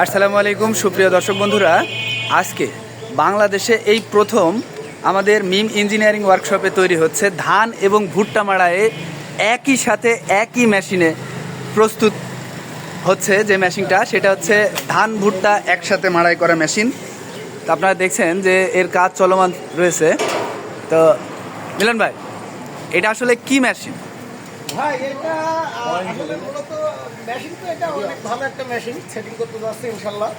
আসসালামু আলাইকুম, সুপ্রিয় দর্শক বন্ধুরা। আজকে বাংলাদেশে এই প্রথম আমাদের মিম ইঞ্জিনিয়ারিং ওয়ার্কশপে তৈরি হচ্ছে ধান এবং ভুট্টা মাড়ায়ে একই সাথে একই মেশিনে প্রস্তুত হচ্ছে যে মেশিনটা। সেটা হচ্ছে ধান, ভুট্টা একসাথে মাড়াই করা মেশিন। তো আপনারা দেখছেন যে এর কাজ চলমান রয়েছে। তো মিলন ভাই, এটা আসলে কি মেশিন? ভাই এটা আসলে মূলত মেশিন তো এটা অনেক ভালো একটা মেশিন সেটিং করতে যাচ্ছে ইনশাল্লাহ।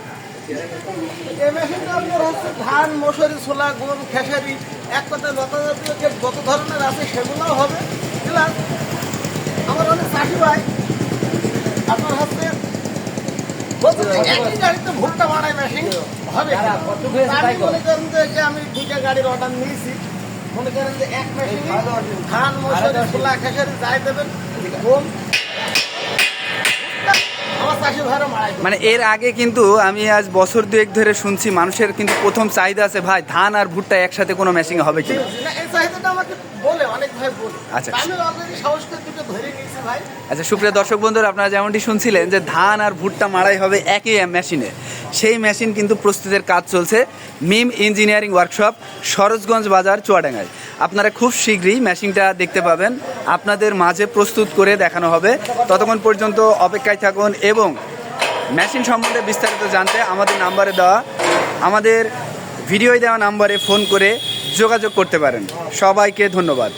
এই মেশিনটা আপনার হচ্ছে ধান মশুরি ছোলা গম খেসারি এক কথায় লতা জাতীয় যে যত ধরনের আছে সেগুলোও হবে। প্লাস আমার অনেক চাষি ভাই আপনার হচ্ছে বলছে যে একই গাড়িতে ভুট্টা বানায় মেশিন হবে। আমি দুইটা গাড়ির অর্ডার নিয়েছি। মনে করেন যে এক মেশিন ধান মশুরি ছোলা খেসারি যাই দেবেন গম। মানে এর আগে কিন্তু আমি আজ বছর দুয়েক ধরে শুনছি মানুষের কিন্তু প্রথম চাহিদা আছে ভাই ধান আর ভুট্টা একসাথে কোনো মেশিং হবে কি না, এই চাহিদাটা আমাকে বলে অনেক ভাই বলে। আচ্ছা। আমি অলরেডি সাহস করে দুটো ধরে নিয়েছি ভাই। আচ্ছা সুপ্রিয় দর্শক বন্ধুরা আপনারা যেমনটি শুনছিলেন যে ধান আর ভুট্টা মারাই হবে একই মেশিনে সেই মেশিন কিন্তু প্রস্তুতের কাজ চলছে মিম ইঞ্জিনিয়ারিং ওয়ার্কশপ, সরোজগঞ্জ বাজার, চুয়াডাঙ্গায়। আপনারা খুব শীঘ্রই মেশিনটা দেখতে পাবেন। আপনাদের মাঝে প্রস্তুত করে দেখানো হবে। ততক্ষণ পর্যন্ত অপেক্ষায় থাকুন এবং মেশিন সম্বন্ধে বিস্তারিত জানতে আমাদের নাম্বারে দেওয়া, আমাদের ভিডিওয় দেওয়া নাম্বারে ফোন করে যোগাযোগ করতে পারেন। সবাইকে ধন্যবাদ।